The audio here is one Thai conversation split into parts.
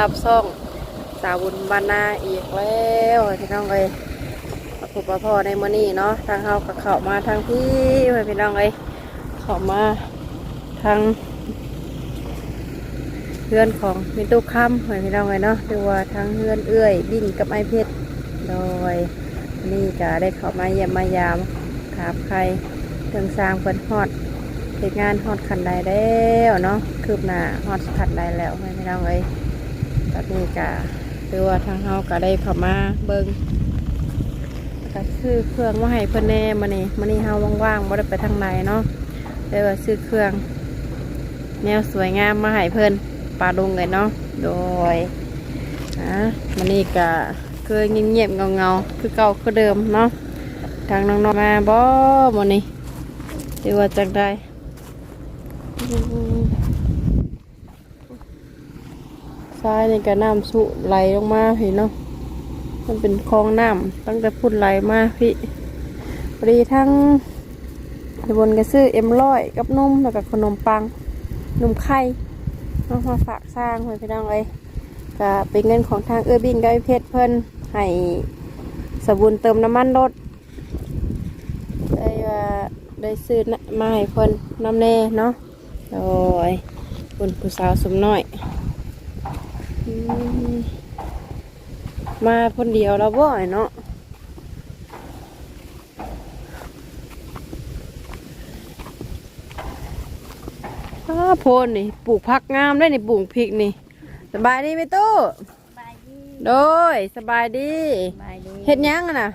รับซ่องสาวบุญบานนาอีกแล้วพี่น้องเอ้ยขอบคุณพ่อในมื้อนี้เนาะทางเฮาก็เขามาทางพี่พี่น้องเอ้ยเขามาทางเพื่อนของมิตุค่ำพี่น้องเอ้ยเนาะหรือว่าทางเพื่อนเอื้อยบิ่งกับไอเพชรโดยวันนี่ก็ได้เข้ามาเยี่ยมมายามถามใครเรื่องสร้างเพิ่นฮอดเหตุงานฮอดขันใดแล้วเนาะคืบหน้าฮอดขันใดแล้วให้พี่น้องเอ้ย อนนี้ก็คือว่าทางเฮาก็ได้เข้ามาเบิ่งก็ซื้อเครื่องมาให้เพิ่อนแน่มื้อนี้มื้อนี้เฮาว่างๆบ่ได้ไปทางไหนเนาะเลยว่าซื้อเครื่อง แนวสวยงามมาให้เพิ่อนปลาลุงเลยเนาะโดยอะมื้อนี้ก็คือเงียบๆเงาๆคือเก่าคือเดิมเนาะทางน้องๆมาบ่มื้อนี้หรือว่าจังได ซ้ายนี่ก็น้ำสุไหลลงมาเห็นเนาะมันเป็นคลองน้ำตั้งแต่พุ่นไหลมาพี่พอดีทั้งในบนก็ซื้อเอ็มร้อยกับนมแล้วก็ขนมปังนมไข่เอามาฝากสร้างไว้พี่น้องเอ้ยก็เป็นเงินของทางเอื้อบินกับเพชรเพิ่นให้สบุนเติมน้ำมันรถได้ว่าได้ซื้อมาให้เพิ่นน้ำแน่เนาะโอ้ยคุณผู้สาวสมน้อย มมาคนเดียวแล้วบ่อยเนาะอ้าโพนนี่ปลูกผักงามได้นี่ปลูกพริกนี่ สบายดีไหมตู้ไปดีโดยสบายดีไปดีเฮ็ดหยังอะน่ะ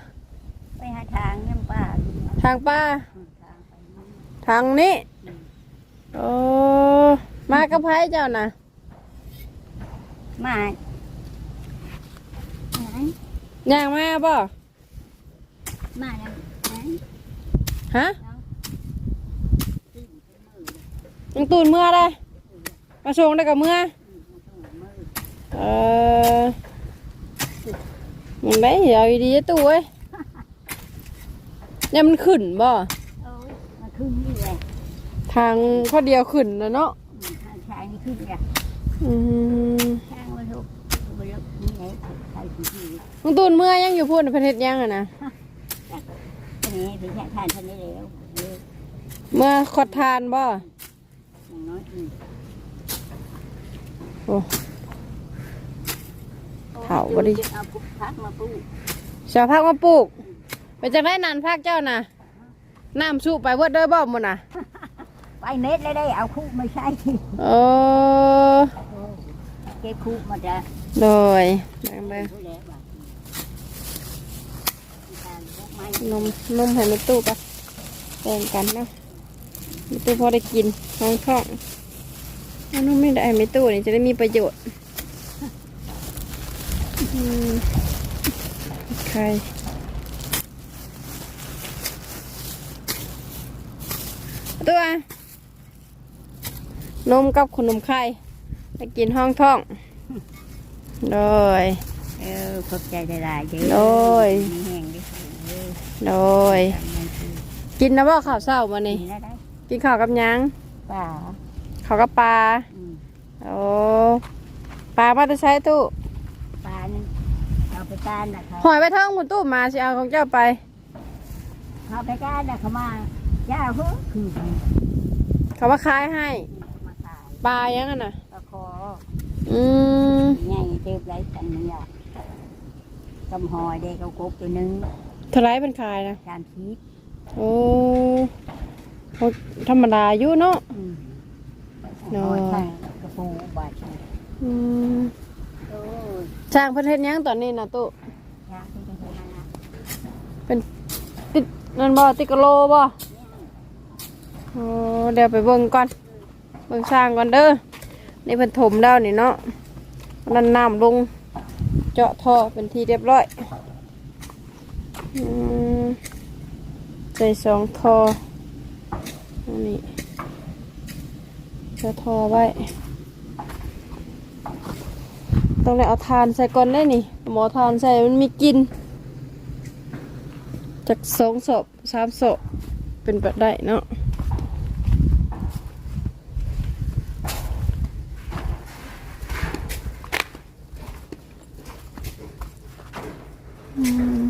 ไปหาทางยังป้าทางป้า ทางไปนี่ทางนี้โอ้มากับไผเจ้าน่ะ มาไหนย่างมาบ่มาแล้วไหนฮะยังตูนเมื่อได้มาชงได้กับเมื่อเออมันได้เดี๋ยวดีๆตู้เว้ยเนี่ยมันขึ้นบ่โอ้ยมาขึ้นนี่แหละทางข้อเดียวขึ้นนะเนาะทางชายนี่ขึ้นเนี่ยอืม ทางมาลุกมาลุกนี่ไงใครที่ ที่ยังตูนเมื่อยังอยู่พูดในประเทศยังอะนะนี่ถึงแค่ทานท่านนี้แล้วเมื่อขอดทานบ่อย่างน้อยโอ้ เผาบ่ได้ เอาพุกพักมาปูเสียพักมาปลูก ไปจะได้นานพักเจ้านะน้ำสูบไปเวิร์ดเด้อบ่หมดน่ะไปเน็ตเลยได้เอาคุกไม่ใช่เออเก็บคุกมาจะโดยแบ่งไปผู้ใดบ้างทา นพวกไม้นมนมให้ในตู้ปะแบ่งกันเนาะในตู้พอได้กินท้องท้องเอานมไม่ได้ในตู้นี่จะได้มีประโยชน์อืมใครตัวนมกับขนมไข่ไปกินห้องท้องโดยเออขอบใจได้หลายเด้โดยมีแห้งดิเออ โดยทำงานคือกินนะบ่ข้าวเช้ามานี่มีแล้วได้กินข้าวกับหยังป่าข้าวกับปลาอืมโอ้ปลามาจะใช้ตู้ป่านี่เอาไปการนะเขาหอยไปเท่งคุณตู้มาสิเอาของเจ้าไป เอาไปการนะเขามาย่าเพิ่งคือเขามาขายให้มาขายปลายังอะน่ะ ปลาคออืม ง่ายเจ็บไรกันนี่อะกำหอยเด็กเอากบตัวหนึง เท่าไรเป็นขายนะชามชีสโอ้โหธรรมดาอยู่เนาะ อืมน้อยหอยไข่กระปูบาดอืมโอ้ยช่างเประเทศยังตอนนี้นะตู้ยากที่จะทำงานนะติดนั่นบ่ติดกะโลบ่โอ้เดี๋ยวไปเบิ่งก่อนเบิ่งช่างก่อนเด้อนี่เพิ่นถมแล้วนี่เนาะนั่นน้ำลง เจาะท่อเป็นที่เรียบร้อยอืม ใส่สองทออันนี้จะทอไว้ ต้องได้เอาทานใส่ก่อนได้นี่ หมอทานใส่มันมีกิน จากสองศพสามศพเป็นแบบได้เนาะ อืม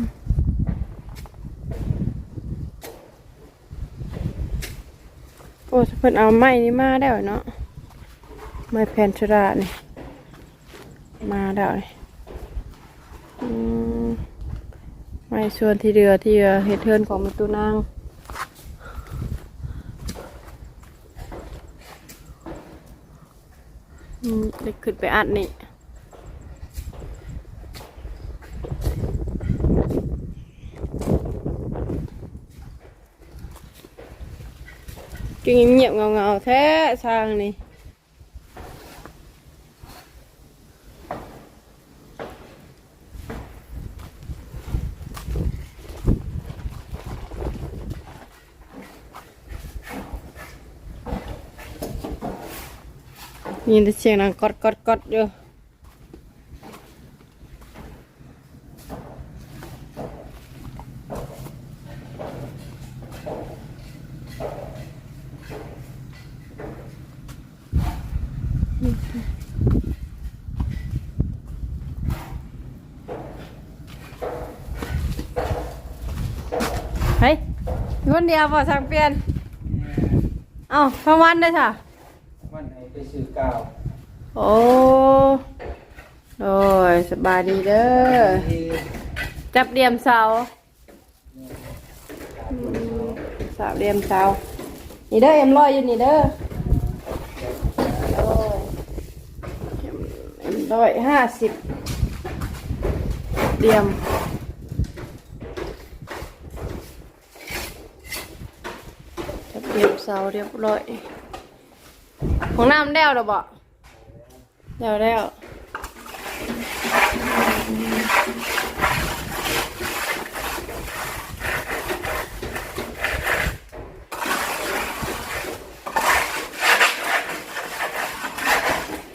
โอ้เพิ่นเอาไม้นี่มาได้เนาะไม้แผ่นชรานี่มาได้เลยไม้ส่วนที่เดือที่เดือเฮ็ดเทินของม่ตูนางเด็กขึ้นไปอัดนี่ กินเงียบๆเงาๆแท้สร้างนี่มีแต่เสียงดังกอดกอดกอดๆๆอยู่เฮ้ยมี คนเดียวบ่สั่งเปลี่ยน เอ้าพงวันได้ค่ะ วันไหนไปซื้อกาวโอ้โดยสบายดีเด้อจับเดียมเสาอืมสาวเดียมเสา นี่เด้อเอ็มร้อยอยู่นี่เด้อโอ้ยเอ็มร้อยห้าสิบเดียมจับ เดียมเสาเรียบร้อยของน้ำแล้วเหรอบ่แล้วแล้ว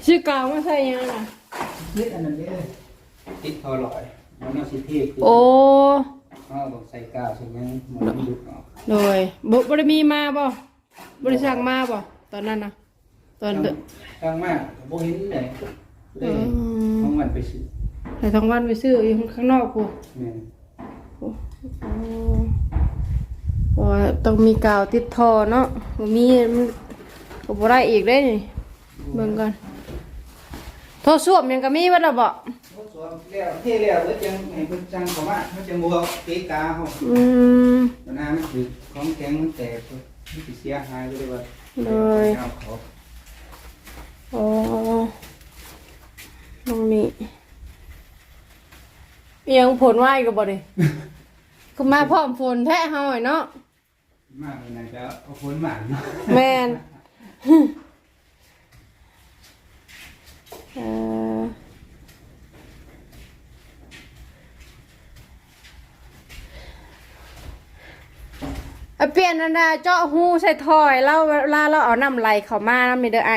ชื่อกลางว่าใช่ยังไงนี่อันนั้นเนี่ยติดทอลอยมันเอาสิเทคือโอ้เอาบอกใส่กาวใส่ยังมันหยุดออกโดยบุบริมีมาบ่ บริษัทมาบ่ตอนนั้นนะตอนเดทางมากบ่เห็นเลยเลอืยมของมันไปซื้อแต่ทั้งวันไปซื้ออยู่ข้างนอกกูแม่นโอ้โอ้ว่าต้องมีกาวติดทอเนาะบ่มีมันก็บ่ได้อีกได้นี่เบิ่งก่อนโทรซ่วมยังก็มีบ่ล่ะบ่บ่สวมแล้วเทแล้วเบิดยังให้เพิ่นจังเข้ามามันจังบ่เอาตีกาเฮาอืมปัญหามันคือของแข็งมันแตกมั นสิเสียหายก็เลยว่าเลยเอาเขาโอ้ตรงนี้เอียงผลไหวก็บ่ดิก็มาพร้อมฝนแท้เฮาไอ้เนาะมากเลยนะจะเอาผลหมานเนาะแมนเอ่อ เอาเปลี่ยนอันน่ะเจาะหูใส่ถอยแล้วเวลาเราเอาน้ำไหลเข้ามาน้ำนี่เด้อไอ้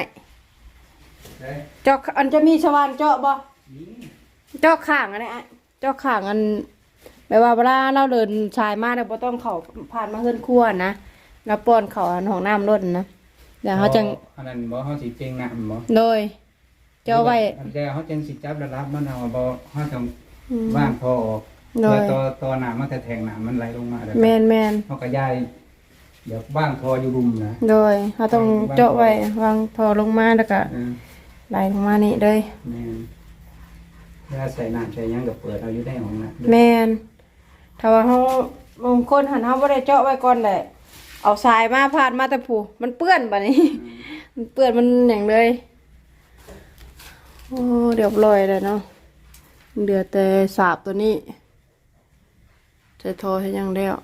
เด้เจาะอันจะมีชวานเจาะบ่นี่เจาะข้างอันนี้ไอ้เจาะข้างอันแปลว่าเวลาเราเดินชายมาเนี่ยบ่ต้องเข้าผ่านมาเฮือนครัวนะแล้วป้อนเข้าอันห้องน้ำล้นนะเดี๋ยวเขาจังอันนั้นบ่เฮาสิเจงน้ำบ่โดยเจ้าไว้เดี๋ยวเขาจังสิจับระดับมันเอาบ่เขาต้องอืมว่างพอออก โดเพื่อยต่อต่อน้ำมันจะแทงน้ำมันไหลลงมาเด้อแมนแมนเขาก็ย้ายเดี๋ยวว่างพออยู่รุมนะโดยเขาต้องเจาะไว้วางพอลงมาแล้วก็เออไหลลงมานี่เลยแม่นเวลาใส่น้ำใส่หยังก็เปิดเอาอยู่ได้ของนะแมนถ้าว่าเขาบางคนหันเขาบ่ได้เจาะไว้ก่อนแหละเอาทรายมาพาดมาแต่ผูมันเปื้อนบัดนี้ มันเปื้อนมันอย่างเลยโอ้เรียบร้อยเลยเนาะเหลือแต่สาบตัวนี้ ใส่ทอใช้ยังแล้ว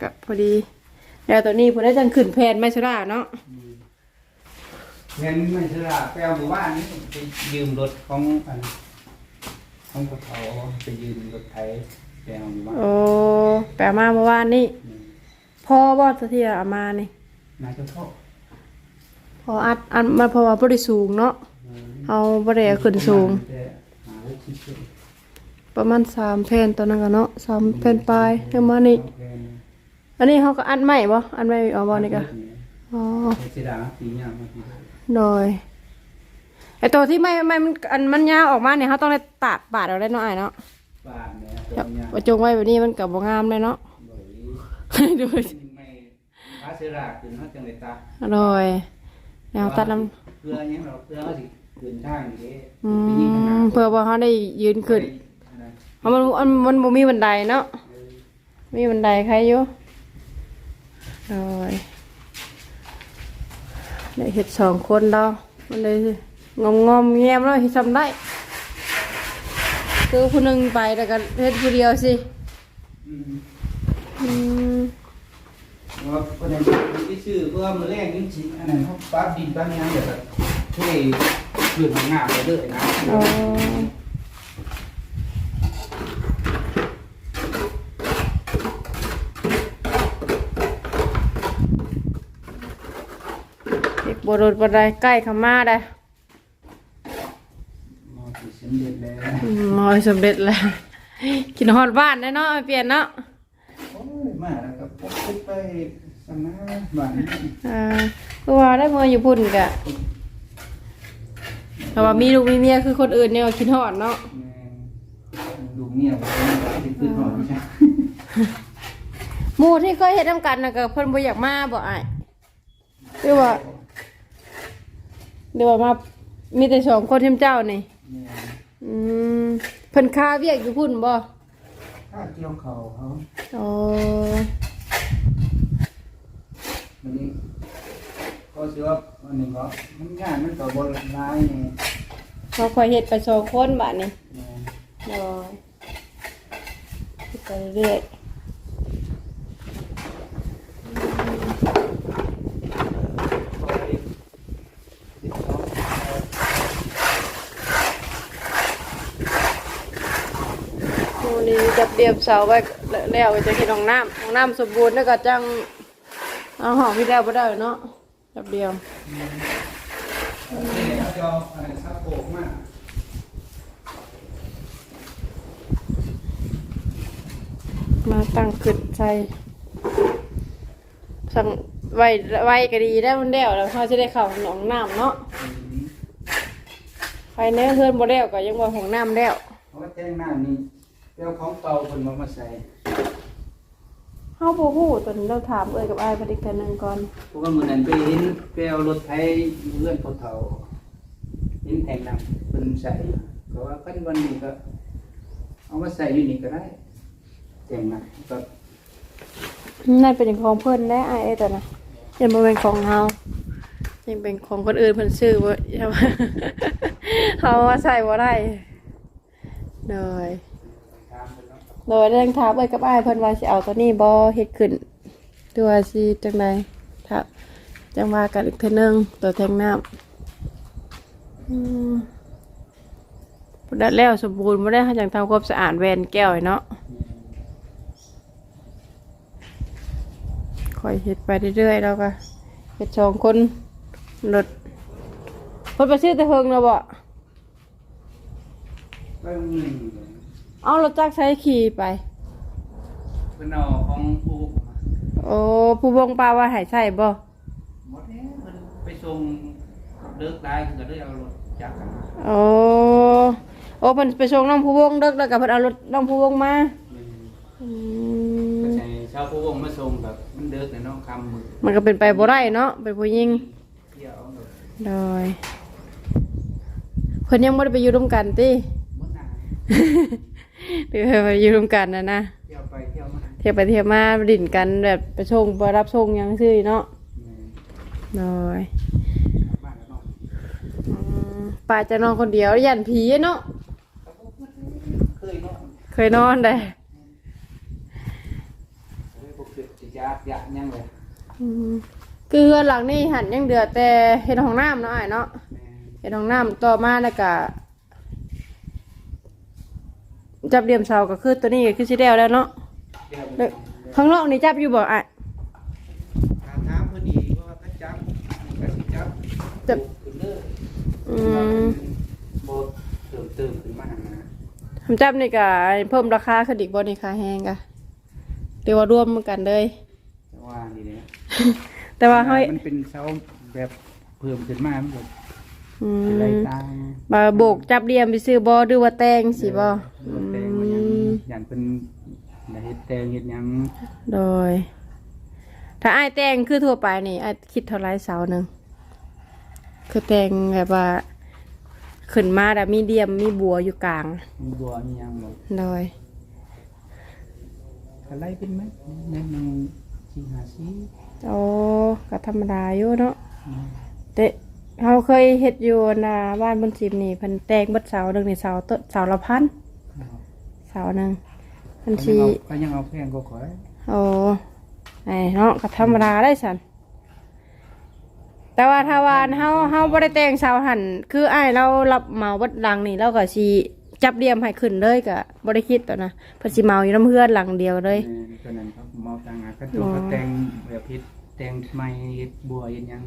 กับพอดีแล้วตัวนี้พอได้จังขึ้นแพนไม่ใช่ล่ะเนาะเงินไม่ใช่ละไปเอาหมู่บ้านนี่ไปยืมรถของอันของพวกเขาไปยืมรถไถไปเอาหมู่บ้านโอ้แปลมาเมื่อวานนี่อืมพ่อบอสที่เอามานี่นายเจ้าพ่อพออัดอันมันเพราะว่าบ่ได้สูงเนาะเอาบ่ได้เอาขึ้นสูงหาไว้ที่สุด ประมาณสามแผ่นตอนนั้นก็เนาะสามแผ่นปลายเท่ามานี่อันนี้เขาก็อัดใหม่บ่อัดใหม่เอาบ่นี่ก็อ๋อเสียดายปีนี้มาปีโดยไอตัวที่ไม่ไม่มันอันมันยาวออกมาเนี่ยเขาต้องได้ตัดบาดเอาได้เนาะไอ้ายเนาะบ้านเนี่ยครัตับวเนี่ยว่าจงไว้แบบนี้มันก็บ่งามเลยเนาะดูไม่พาเสราขึ้นเขาจังเลยตาอร่อยแนวตัดน้ำเพื่อยังเราเพื่อเขาสิขึ้นทางนี้อืมเพื่อว่าเขาได้ยืนขึ้นเพราะ มันมันมันบ่มีบันไดเนาะ มีบันไดใครอยู่โดยได้เห็ดสองคนเรามันเลยงอมงอมๆแงมแล้วเฮ็ดทำได้คือผู้หนึงไปแต่ก็เฮ็ดผู้เดียวสิอืมอืมว่าคนนั้นที่ชื่อเพื่อมือแรกจริงๆอันนั้นเขาปั๊บดินปั๊บยังเดี๋ยวแบบช่วยหยุดของงานไปเลยนะ อ๋อเด็ก บโดดบันไดใกล้เข้ามาได้มอสิสำเร็จแล้วอืมมอยสำเร็จแล้ว กินฮอดบ้านได้เนาะไม่เปลี่ยนเนาะโอ้ยมาแล้วก็พกไปสำนักบ้านนี้อ่าเพราะว่าได้เมื่ออยู่พุ่นกะแต่ว่ามีลูกมีเมียคือคนอื่นเนี่ยคิดฮอดเนาะแม่ดูเมียผมที่ขึ้นหอไม่ใช่หมู่ที่เคยเฮ็ดนํกันน่ะก็เพิ่นบ่อยากมาบ่อ้ายหรือว่า หรือว่ามามีแต่สองคนเทมเจ้านี่แม่อืมเพิ่นค้าเวียกอยู่พุ่นบ่ถ้าเกี่ยวเขาเขาอ๋อวันนี้ก็เชื่อว่าวันนี้ก็มันงานมันก็บนลายนี่เขาคอยเฮ็ดไปสองคนบัดนี้แม่เดี๋ยวเฮ็ดไปเรื่อยๆ จับเดียบเสาไว้แล้วก็จะเฮ็ดห้องน้ำห้องน้ำสมบูรณ์แล้วก็จังเอาห้องพี่แล้วบ่ได้เนาะจับเดียวนี่เขาจะเอาอะไรซับโบกมากมาตั้งขึ้นใส่สั่งไว้ไว้ก็ดีได้มันเดียวแล้วเขาจะได้เข้าหนองน้ำเนาะไฟเนื้อเฮือนบ่แล้วก็ยังว่าของน้ำแล้วเพราะว่าแจ้งหน้านี่ เจ้าของเก่าคนมามาใส่เฮาบ่ฮู้ตอนนี้เราถามเอ้ยกับอ้ายเพิ่นอีกเทื่อหนึงก่อนเพราะว่ามือนั้นไปเห็นไปเอารถไถเลื่อนเขาเถาเห็นแทงนำเป็นใส่ก็ว่ากันวันนี้ก็ เอามาใส่อยู่นี่ก็ได้แทงนำก็นั่นเป็นของเพิ่นแน่อ้ายเอ้ยแต่นะยังบ่เป็นของเฮายังเป็นของคนอื่นเพิ่นซื้อบ่อย่าว่าเฮามาใส่บ่ได้เลย ตามไปเนาะ โดยเรื่องถาเอ้ยกับอ้ายเพิ่นว่าสิเอาตัวนี้บ่เฮ็ดขึ้นหรือว่าสิจังไดถ้าจังว่ากันอีกเทื่อนึงตัวแทงน้ำอืมบ่ได้แล้วสมบูรณ์บ่ได้เฮาจังทำความสะอาดแวนแก้วให้เนาะค่อยเฮ็ดไปเรื่อยๆแล้วก็เฮ็ดสองคนรถเพิ่นไปซื้อแต่เฮิงแล้วบ่ก็มี เอารถจักรใช้ขี่ไปเป็นเอาของผู้มาโอ้ผู้บงปลาว่าใหายใส่บ่หมดแล้วมันไปส่งเลิกได้ก็เลยเอารถจักรกันมาโอ้โอ้เพิ่นไปส่งน้องผู้วงเด็กแล้วก็เพิ่นเอารถน้องผู้วงมาอืมก็ใช้ชาวผู้วงมาส่งแบบมันเดิกในน้องคำมือมันก็เป็นไปบ่ได้เนาะเป็นผู้หญิงเที่ยวแบบโดยเพิ่นยังบ่ได้ไปอยู่ร่วมกันติ มดหนาหรือไปอยู่ร่วมกันนะนะเที่ยวไปเที่ยวมาเที่ยวไปเที่ยวมาดิ่นกันแบบไปส่งไปรับส่งหยังซื่อเนาะแม่โดยกลับบ้านแล้วเนาะอืมป้าจะนอนคนเดียวยันผีเนาะเคยเนาะเคยนอนได้เคยพวกเกิดจิตยาหยาดยังเลยอืมคือเรือนหลังนี่หันยังเดือดแต่เฮ็ดห้องน้ำเนาะอ้ายเนาะแม่เฮ็ดห้องน้ำต่อมาแล้วก็ จับเดียมเสาก็คือตัวนี้ก็คือสิแล้วแล้วเนาะเที่ยวแล้วข้างนอกนี่จับอยู่บ่อะถามถามเพิ่นอีกว่าก็จับก็สิจับจับขึ้นเด้ออืมโบเติมเติมขึ้นมานะทำจับนี่ก็เพิ่มราคาขึ้นอีกบ่นี่ค่าแฮงก็เรียกว่ารวมกันเลย แต่ว่านี่เนี่ยแต่ว่าเฮามันเป็นเสาแบบเพิ่มขึ้นมามันก็ อือะไรมตามมาโบกจับเดียมไปซื้อบ่หรือว่าแต่งสิบ่เออแต่งมายังอือย่างเป็นได้เฮ็ดแต่งเฮ็ดหยังโดย ถ้าอ้ายแต่งคือทั่วไปนี่อ้ายคิดเท่าไรเสาหนึ่งคือแต่งแบบว่าขึ้นมาแต่มีเดียมมีบัวอยู่กลาง มีบัวมีหยังบ่โดยอะไรเป็นไหมแม่นงสิหาสิโอ้ก็ธรรมดาอยู่เนาะแต่ เขาเคยเฮ็ดอยู่นะบ้านบนจิมนี่เพิ่นแต่งเบัดเสาหนึ่งนี่เสาต้นเสาละพันเสาหนึ่งเพิ่นก็ชียังเอาก็ยังเอาแพงก็ขอยโอ้ไอ้เนาะก็ธรรมดาได้สันแต่ว่าถ้าว่าเฮาเฮาบ่ได้แต่งเสาหันคืออ้ายเรารับเหมาบัดหลังนี่เราก็สิจับเดียมให้ขึ้นเลยก็บ่ได้คิดต่อนะเพิ่นสิเหมาอยู่น้ำเพื่อนหลังเดียวเลยแม่นตัวนั้นครับเมาต่างหากก็ตัวก็แต่งแบบเฮ็ดแต่งไม้เฮ็ดบัวเฮ็ดหยัง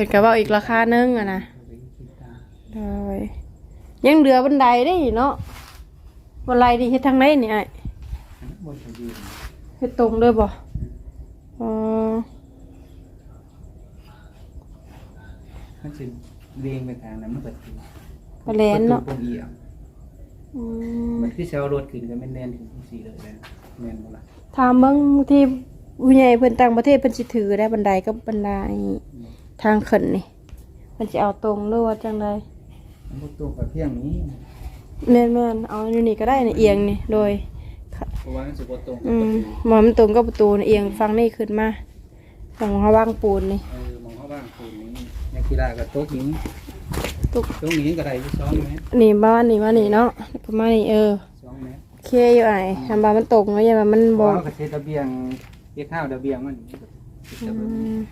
เป็นกระเป๋าอีกราคาหนึงอะนะเอาไปคิดตามได้ยังเหลือบันไดได้อีกเนาะบันไดนี่เฮ็ดทางไหนนี่ไอ้อันนั้นบ่จะยืนเฮ็ดตรงเลยบ่อ๋อมันสิเรียงไปทางนั้นมันก็สิไปแลนเนาะประตูโปงเอียงอืมมันคือเซลรถขึ้นก็แม่นแน่นถึงสี่เลยนะแม่นบ่ล่ะถามเบิ่งที่ผู้ใหญ่เพิ่นต่างประเทศเพิ่นสิถือได้บันไดกับบันได ทางขึ้นนี่เพิ่นสิเอาตรงหรือว่าจังไดมันบ่ตรงกับเพียงนี้แม่นๆเอาอยู่นี่ก็ได้นี่เอียงนี่โดย เพราะว่ามันสิบ่ตรงกับอืประมตูหมอมันตรงกับประตูนี่เอียงฟังนี่ขึ้นมาฝั่งเฮาวางปูนนี่ เออมองเขาบ้างปูนนี้นักกีฬาก็ตกนี้ตก ตกนี้ก็ได้อยู่สองเมตรนี่บ้านนี่มานี่เนาะประมาณนี้เออสองเมตรโอเคอยู่ไอ้ทำบามันตกแล้วยังว่ามันบบ่อกก็เฮ็ดระเบียงเฮ็ดข้าวระเบียงมันนี่ก็เฮ็ดระเบียง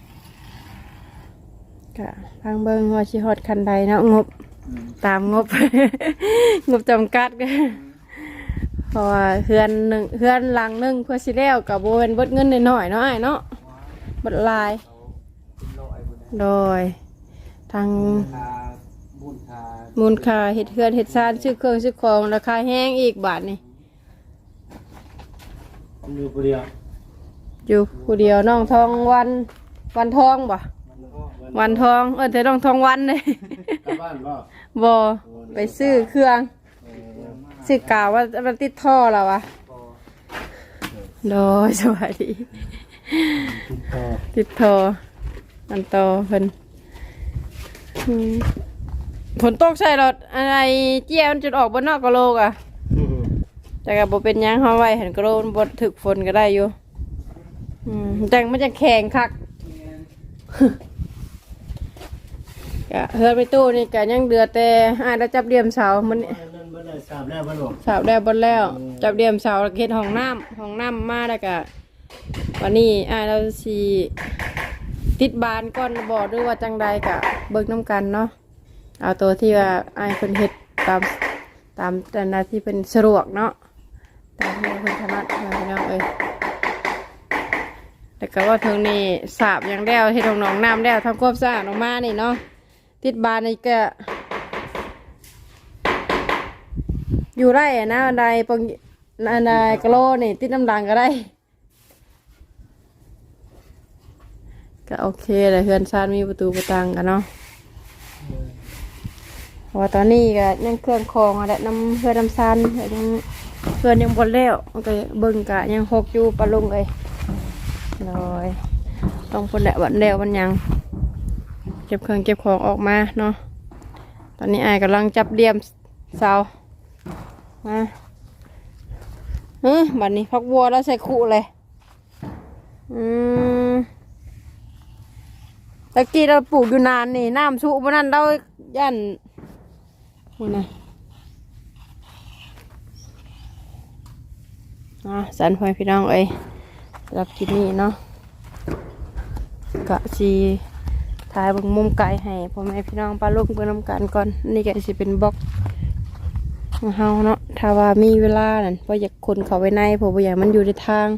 กะทางเบิงว่าชิฮอดคันใดเนาะงบอืมตามงบ งบจำกัดก็เพราะว่าเฮือนหนึ่งเฮือนหลังหนึงเพื่อสิแล้วกับโบเป็นเบดเงินน้อยๆเนาะไอ้เนาะเบดหลายเขาเป็นร้อยพุ่นนะโดย ทางค่ามูลค่ามูลค่าเฮ็ดเฮือนเฮ็ดซานซื้อเครื่องซื้อของราคาแห้งอีกบาทนี่อยู่ผู้เดียวอยู่ผู้เดียวน้องทองวันวันทองบ่ วันทองเออแต่น้องทองวันเลยกลับบ้านบ่บอไปซื้อเครื่อง ซื้อกาวว่ามันติดท่อแล้ววะโดยสวัสดี ติดต่อติดท่อมันโตอเพิ่นอืมฝนตกใส่รถอะไรเจี้ยมันจุดออกบนนอกกะโลกอะแต่ก็บ่เป็นหยังเฮาไว้เห็นกะโลมันบ่ถึกฝนก็ได้อยู่อืมจังมันจะแข็งคัก ก็เฮือนไปตู้นี่ก็ยังเดือแต่อ้ายแล้วจับเดียมเสามันนั่นบ่ได้ทราบแล้วบ่ลูกสาวได้บนแล้ว จับเดียมเสาเฮ็ดห้องน้ำห้องน้ำมาแล้วก็วันนี้อ้ายเราสิติดบานก่อนบ่ด้วยว่าจังใดก็เบิกน้ำกันเนาะเอาตัวที่ว่าอ้ายเพิ่นเฮ็ดตามตามแต่หนาที่เป็นสะดวกเนาะตามที่เพิ่นถนัดเนาะพี่น้องเอ้ย แต่ก็ว่าถึงนี่สาบอย่างแล้วเฮ็ดห้องน้องน้ำแล้วทำความสะอาดออกมานี่เนาะ ติดบานนี่ก็อยู่ได้อะนะใดปงอันใดกะโลนี่ ติดน้ำดังก็ได้ ก็โอเคเลยเพื่อนชาติมีประตูประตังกันเนาะว่าตอนนี้ก็ยังเครื่องคองอะไรน้ำเพื่อนน้ำซานยังเพื่อนยังบนแล้วมันก็เบิ่งกะยังหกอยู่ปะลุงเลยลอยต้องพนแหละวันเดียววันยัง เก็บเครื่องเก็บของออกมาเนาะตอนนี้อายกำลังจับเดียมเสามาเฮ้ยบัดนี้พักบัวแล้วใส่ขู่เลยอืมตะกี้เราปลูกอยู่นานนี่น้ำสุบนั้นเรายันนี่นะอะสันพอยพี่น้องเอ้ยรับกินนี่เนาะกะสี ถ่ายเบงมุมไกลให้พ่อแม่พี่น้องปลาลูกเพื่อนำกันก่อน นี่ก็สิเป็นบล็อกของเฮาเนาะถ้าว่ามีเวลานั่นเพราะอยากคนเขาไว้ในเพราะว่าอยากมันอยู่ในทาง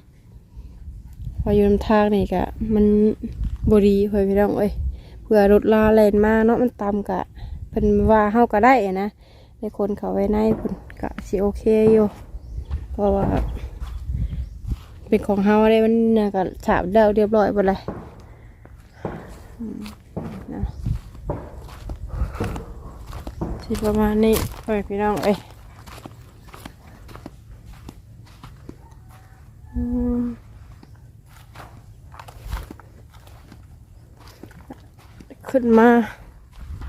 พออยู่ในทางนี่กะ มันบรีพ่อพี่น้องเอ้ยเผื่อรถลาแลนมาเนาะมันต่ำกะเพิ่นว่าเฮาก็ได้นะในคนเขาไว้ในเพิ่นกะสิโอเคอยู่เพราะว่าเป็นของเฮาได้มันน่ะก็ฉาบเดาเรียบร้อยหมดเลย นะสิประมาณนี้เพื่อนพี่น้องเอ้ยขึ้นมา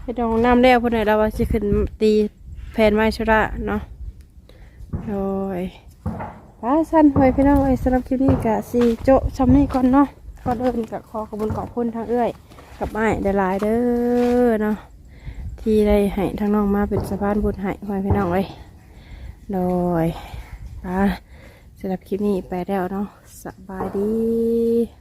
ให้ดองน้ำแล้วพอนไหนเราว่าจะขึ้นตีแผ่นไม้ชระเนาะโดยป้าสั้นหอยพี่น้องไอ้ยสำหรับคลิปนี้กะสีโจ๊ะชำนี่ก่อนเนาะก็เดินกับขอขอบุญขอบคุณทางเอื้อย กับไม้เดหลายเด้อเนาะที่ได้ให้ทั้งน้องมาเป็นสะพานบุญให้หอยพี่น้องเลยโดยอะสำหรับคลิปนี้ไปแล้วเนาะสบายดี